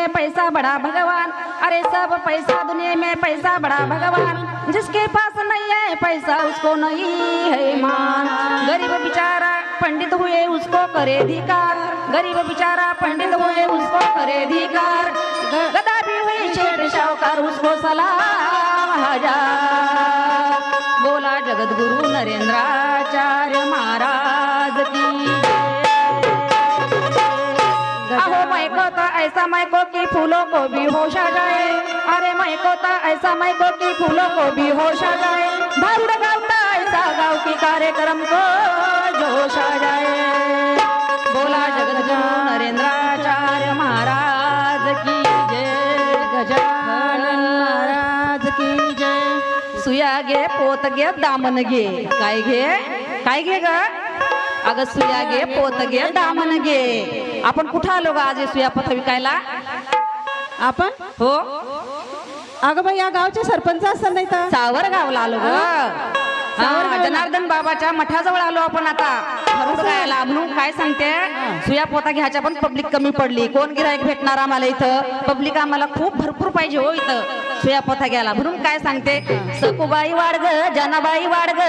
में पैसा बड़ा भगवान। अरे सब पैसा दुनिया में पैसा बड़ा भगवान। जिसके पास नहीं है पैसा उसको नहीं है मान गरीब बेचारा पंडित हुए उसको करे धिकार। गरीब बेचारा पंडित हुए उसको करे धिकार। गदा भी हुई शेठ शाहकार उसको सलाम हजार। बोला जगत गुरु नरेंद्रा ऐसा मैको की फूलों को भी होश आ जाए अरे मैको कोता ऐसा मैको की फूलों को भी होश आ जाए भारुड़ गावता ऐसा गाँव की कार्यक्रम को जोश आ जाए बोला जगत नरेंद्राचार्य महाराज की जय। गजानन महाराज की जय। सुया घे पोत घे दामन घे काय घे काय घे ग। अगं सुया घे पोत घे दामन घे आपण कुठं आलो ग आज सुया पथ विकायला? आपण? हो? अगं बाई या गावचे सरपंच असतात नाही तर? सावर गावला आलो ग. हा, जनार्दन बाबाच्या मठाजवळ आलो आपण आता. म्हणून काय सांगते? सुया पोता घ्यायच्या पण पब्लिक कमी पडली. कोण गिरायक भेटणार आम्हाला इथं? पब्लिक आम्हाला खूप भरपूर पाहिजे हो इथं. सुया पोथा घ्यायला. म्हणून काय सांगते? सकुबाई वाडग जनाबाई वाडग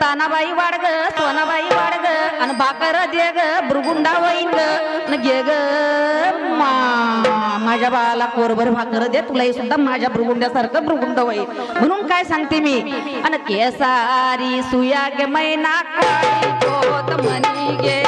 तानाबाई वाडग सोनाबाई वाडग आणि बाकर दे ग बुरगुंडा वैन ग आणि ग मा माझ्या बाळाला कोरभर भाकर दे तुलाही सुद्धा माझ्या भृगुंड्यासारखं भृगुंड होईल. म्हणून काय सांगते मी? अन केसारी सुया गे मैना काळी पोत मनी गे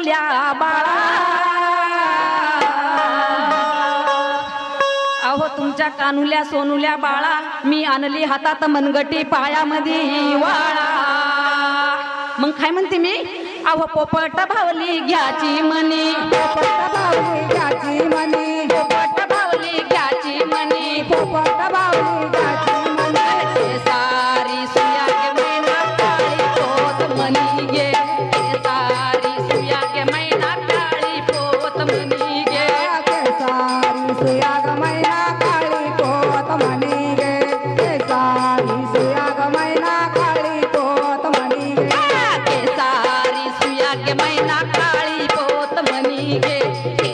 कानुल्या बाळा. अहो तुमच्या कानुल्या सोनुल्या बाळा मी आणली हातात मनगटी पायामध्ये वाळा. मग काय म्हणते मी? अहो पोपट भावली घ्याची मनी. पोपट भावली घ्याची मनी. Thank you.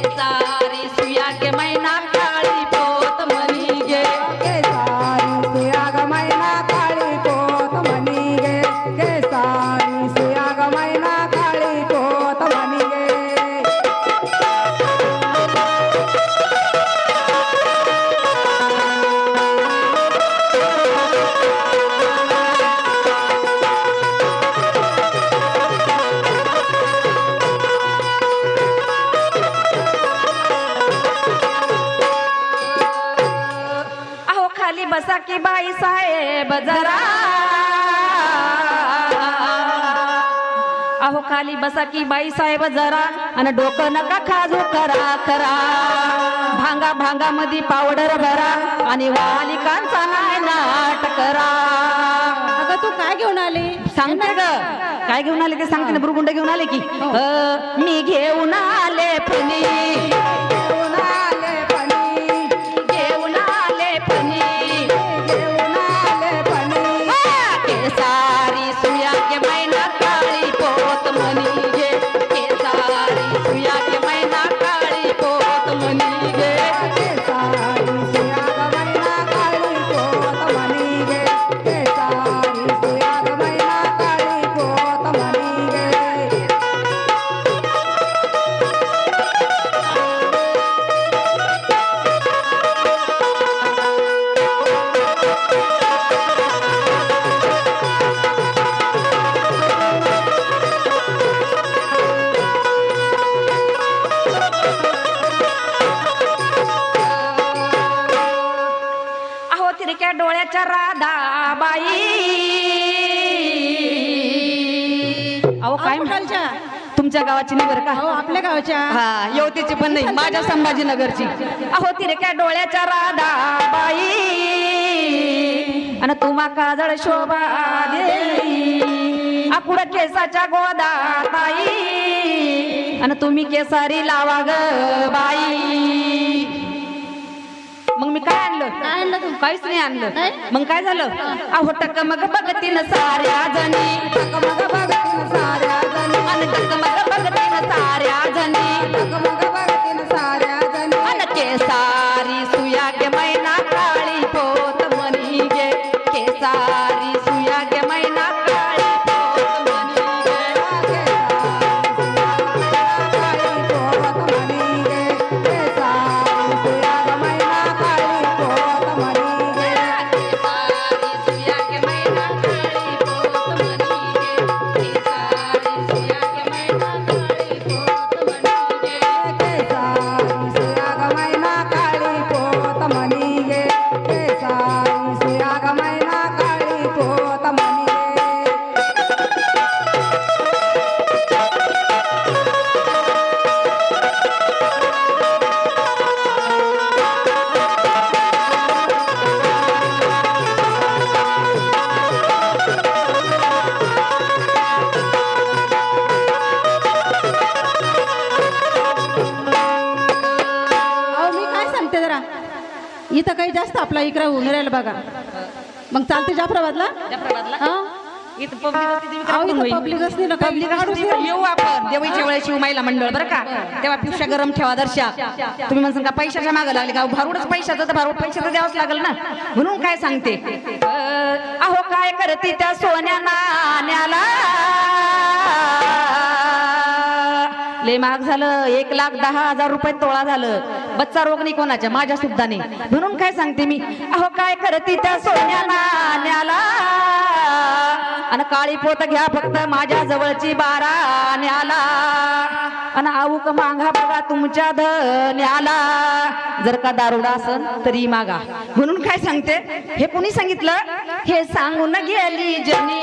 की बाई साहेब जरा. अहो खाली बसा की बाई साहेब जरा. आणि डोकं नका खाजू करा करा. भांगा भांगा मध्ये पावडर भरा. आणि वालिकांचा नाही नाट करा. अगं तू काय घेऊन आली? सांगते ग. काय घेऊन आले ते सांगते ना. बुरगुंड घेऊन आले की. अ, मी घेऊन आले. तिरक्या डोळ्याच्या राधा बाई अहो काय म्हणाल? कुठलच्या? तुमच्या गावाची नाही बरं हो का आपल्या गावच्या? हा येवतीची पण नाही माझ्या संभाजीनगरची. अहो तिरक्या डोळ्याच्या राधा बाई आणि तुम्हा काजळ शोभा देई. आकुड केसाच्या गोदा ताई आणि तुम्ही केसारी लावा ग बाई. मग मी काय आणलं? काय आणलं तू. काहीच नाही आणलं? मग काय झालं? अहो टक मग बघतीन साऱ्या जणी. बघतीन साऱ्या जणी. अन टक मग बघतीन साऱ्या जणी. बघतीन साऱ्या जणी. केसारी जास्त आपला इकडे होऊन राहिलं बघा. मग चालते जाफराबादला? हा. येऊ आपण. देवीच्या वेळेस शिव महिला मंडळ बरं का? तेव्हा पिवशा गरम ठेवा दर्शा. तुम्ही म्हणसान का पैशाच्या मागे लागले का? भारूडच पैशाचं तर भारूड पैसे तर द्यावंच लागेल ना. म्हणून काय सांगते? अहो काय करते त्या सोन्या नाण्याला? लय महाग झालं. एक लाख दहा हजार रुपये तोळा झालं. बच्चा रोग नाही कोणाच्या माझ्या सुद्धा नाही. म्हणून काय सांगते मी? अहो काय करते त्या सोन्या नाण्याला आणि काळी पोत घ्या फक्त माझ्या जवळची बारा न्याला. आणि आऊक मागा बघा तुमच्या धन्याला जर का दारुडा असन तरी मागा. म्हणून काय सांगते? हे कोणी सांगितलं? हे सांगून गेली जनी